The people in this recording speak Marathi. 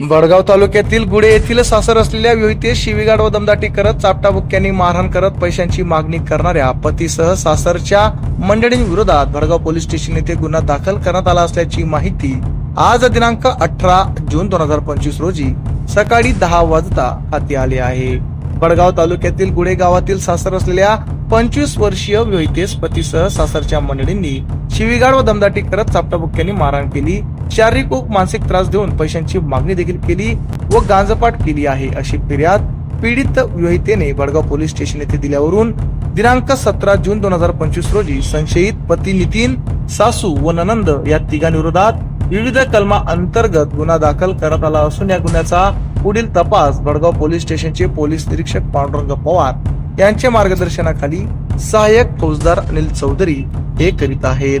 बडगाव तालुक्यातील गुडे येथील सासर असलेल्या विहितेस शिवीगाड व दमदाटी करत चापटाबुक्क्यांनी मारहाण करत पैशांची मागणी करणाऱ्या पतीसह सासरच्या मंडळींविरोधात भडगाव पोलीस स्टेशन येथे गुन्हा दाखल करण्यात आला असल्याची माहिती आज दिनांक अठरा जून दोन हजार पंचवीस रोजी सकाळी दहा वाजता हाती आले आहे. बडगाव तालुक्यातील गुडे गावातील सासर असलेल्या पंचवीस वर्षीय विहितेस पतीसह सासरच्या मंडळींनी शिवीगाड व दमदाटी करत चापटाबुक्क्यांनी मारहाण केली. शारीरिक व मानसिक त्रास देऊन पैशांची मागणी देखील केली व गांजपाट केली आहे अशी फिर्याद पीडित विवाहितेने बडगाव पोलीस स्टेशन येथे दिल्यावरून दिनांक सतरा जून दोन हजार पंचवीस रोजी संशयित पती नितीन सासू व ननंद या तिघांविरोधात विविध कलमा अंतर्गत गुन्हा दाखल करण्यात आला असून या गुन्ह्याचा पुढील तपास बडगाव पोलीस स्टेशनचे पोलीस निरीक्षक पांडुरंग पवार यांच्या मार्गदर्शनाखाली सहाय्यक फौजदार अनिल चौधरी हे करीत आहेत.